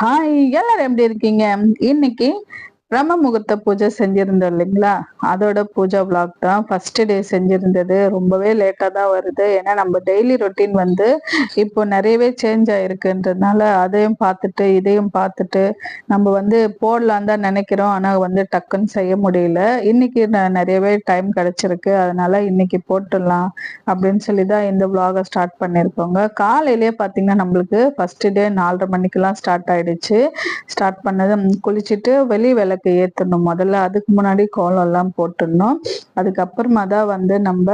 Hi எல்லாரும் எப்படி இருக்கீங்க? இன்னைக்கு பிரம்ம முகூர்த்த பூஜை செஞ்சிருந்தோம் இல்லைங்களா? அதோட பூஜா விளாக் தான் ஃபர்ஸ்ட் டே செஞ்சிருந்தது. ரொம்பவே லேட்டாக தான் வருது. ஏன்னா நம்ம டெய்லி ரொட்டீன் வந்து இப்போ நிறையவே சேஞ்ச் ஆயிருக்குன்றதுனால அதையும் பார்த்துட்டு இதையும் பார்த்துட்டு நம்ம வந்து போடலாம் தான் நினைக்கிறோம். ஆனால் வந்து டக்குன்னு செய்ய முடியல. இன்னைக்கு நிறையவே டைம் கிடைச்சிருக்கு. அதனால இன்னைக்கு போட்டுடலாம் அப்படின்னு சொல்லி தான் இந்த விளாகை ஸ்டார்ட் பண்ணியிருக்கோங்க. காலையிலேயே பார்த்தீங்கன்னா நம்மளுக்கு ஃபர்ஸ்ட் டே நாலரை மணிக்கெல்லாம் ஸ்டார்ட் ஆயிடுச்சு. ஸ்டார்ட் பண்ணது குளிச்சுட்டு வெளி விளக்கு விளக்கு ஏற்றணும் முதல்ல அதுக்கு முன்னாடி கோலம் எல்லாம் போட்டுடணும் அதுக்கப்புறமா தான் வந்து நம்ம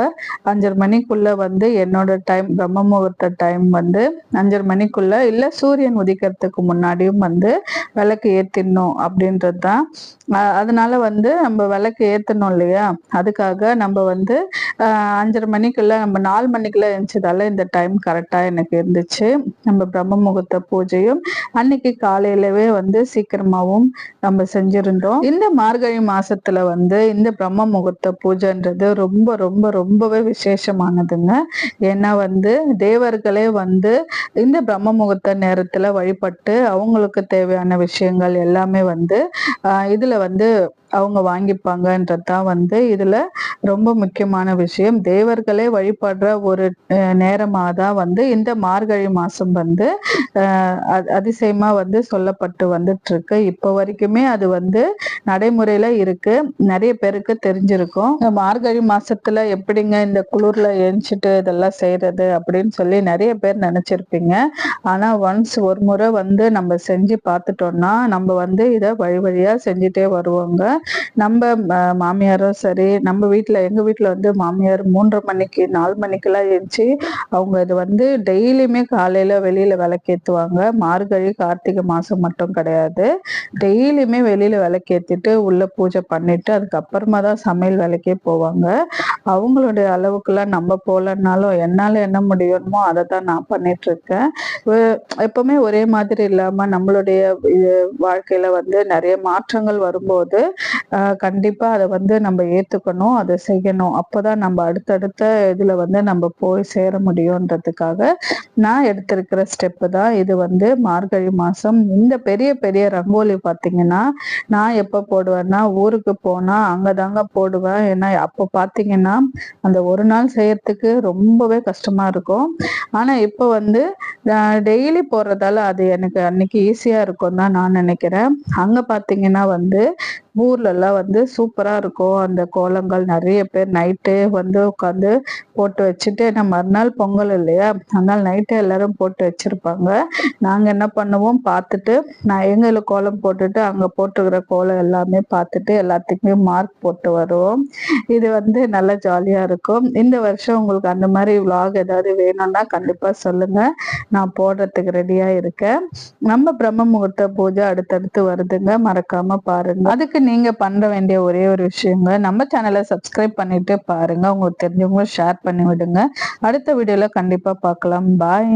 அஞ்சரை மணிக்குள்ள வந்து என்னோட டைம் பிரம்ம முகூர்த்த டைம் வந்து அஞ்சரை மணிக்குள்ள இல்லை சூரியன் உதிக்கிறதுக்கு முன்னாடியும் வந்து விளக்கு ஏற்றிடணும் அப்படின்றது தான். அதனால வந்து நம்ம விளக்கு ஏற்றணும் இல்லையா? அதுக்காக நம்ம வந்து அஞ்சரை மணிக்குள்ள நம்ம நாலு மணிக்குள்ள இருந்துச்சதால இந்த டைம் கரெக்டாக எனக்கு இருந்துச்சு. நம்ம பிரம்ம முகூர்த்த பூஜையும் அன்னைக்கு காலையிலவே வந்து சீக்கிரமாகவும் நம்ம செஞ்சிருந்தோம். இந்த மார்கழி மாசத்துல வந்து இந்த பிரம்ம முகூர்த்த பூஜைன்றது ரொம்ப ரொம்ப ரொம்பவே விசேஷமானதுங்க. ஏன்னா வந்து தேவர்களே வந்து இந்த பிரம்ம முகூர்த்த நேரத்துல வழிபட்டு அவங்களுக்கு தேவையான விஷயங்கள் எல்லாமே வந்து இதுல வந்து அவங்க வாங்கிப்பாங்கன்றது தான் வந்து இதுல ரொம்ப முக்கியமான விஷயம். தேவர்களே வழிபடுற ஒரு நேரமாக தான் வந்து இந்த மார்கழி மாசம் வந்து அதிசயமா வந்து சொல்லப்பட்டு வந்துட்டு இருக்கு இப்போ வரைக்குமே அது வந்து நடைமுறையில இருக்கு. நிறைய பேருக்கு தெரிஞ்சிருக்கும். மார்கழி மாசத்துல எப்படிங்க இந்த குளிர்ல எரிஞ்சிட்டு இதெல்லாம் செய்யறது அப்படின்னு சொல்லி நிறைய பேர் நினைச்சிருப்பீங்க. ஆனா ஒன்ஸ் ஒரு முறை வந்து நம்ம செஞ்சு பார்த்துட்டோம்னா நம்ம வந்து இதை வழி வழியா செஞ்சுட்டே வருவோங்க. நம்ம மாமியாரும் சரி நம்ம வீட்டுல எங்க வீட்டுல வந்து மாமியார் மூன்றரை மணிக்கு நாலு மணிக்கெல்லாம் எழுந்துச்சு அவங்க இது வந்து டெய்லியுமே காலையில வெளியில விளக்கேத்துவாங்க. மார்கழி கார்த்திகை மாசம் மட்டும் கிடையாது. டெய்லியுமே வெளியில விளக்கேத்திட்டு உள்ள பூஜை பண்ணிட்டு அதுக்கப்புறமா தான் சமையல் வேலைக்கே போவாங்க. அவங்களுடைய அளவுக்குலாம் நம்ம போலனாலும் என்னால என்ன முடியுமோ அதை தான் நான் பண்ணிட்டு இருக்கேன் எப்பவுமே ஒரே மாதிரி இல்லாம நம்மளுடைய வாழ்க்கையில வந்து நிறைய மாற்றங்கள் வரும்போது கண்டிப்பா அதை வந்து நம்ம ஏத்துக்கணும் அதை செய்யணும். அப்போதான் நம்ம அடுத்தடுத்த இதுல வந்து நம்ம போய் சேர முடியும்ன்றதுக்காக நான் எடுத்திருக்கிற ஸ்டெப்பு தான் இது வந்து மார்கழி மாசம். இந்த பெரிய பெரிய ரங்கோலி பார்த்தீங்கன்னா நான் எப்போ போடுவேன்னா ஊருக்கு போனா அங்கதாங்க போடுவேன். ஏன்னா அப்போ பார்த்தீங்கன்னா அந்த ஒரு நாள் செய்யறதுக்கு ரொம்பவே கஷ்டமா இருக்கும். ஆனா இப்போ வந்து டெய்லி போடுறதால அது எனக்கு அன்னைக்கு ஈஸியா இருக்கும் தான் நான் நினைக்கிறேன். அங்க பாத்தீங்கன்னா வந்து ஊர்ல எல்லாம் வந்து சூப்பரா இருக்கும். அந்த கோலங்கள் நிறைய பேர் நைட்டே வந்து உட்காந்து போட்டு வச்சுட்டு ஏன்னா மறுநாள் பொங்கல் இல்லையா? அதனால நைட்டே எல்லாரும் போட்டு வச்சிருப்பாங்க. நாங்க என்ன பண்ணுவோம்? பார்த்துட்டு நான் எங்களை கோலம் போட்டுட்டு அங்க போட்டுக்கிற கோலம் எல்லாமே பார்த்துட்டு எல்லாத்துக்குமே மார்க் போட்டு வருவோம். இது வந்து நல்லா ஜாலியா இருக்கும். இந்த வருஷம் உங்களுக்கு அந்த மாதிரி விலாக் ஏதாவது வேணும்னா கண்டிப்பா சொல்லுங்க. நான் போடுறதுக்கு ரெடியா இருக்கேன். நம்ம பிரம்ம முகூர்த்த பூஜை அடுத்தடுத்து வருதுங்க. மறக்காம பாருங்க. அதுக்கு நீங்க பண்ண வேண்டிய ஒரே ஒரு விஷயங்க. நம்ம சேனலை சப்ஸ்கிரைப் பண்ணிட்டு பாருங்க. உங்களுக்கு தெரிஞ்சவங்க ஷேர் பண்ணி விடுங்க அடுத்த வீடியோல கண்டிப்பா பார்க்கலாம். பாய்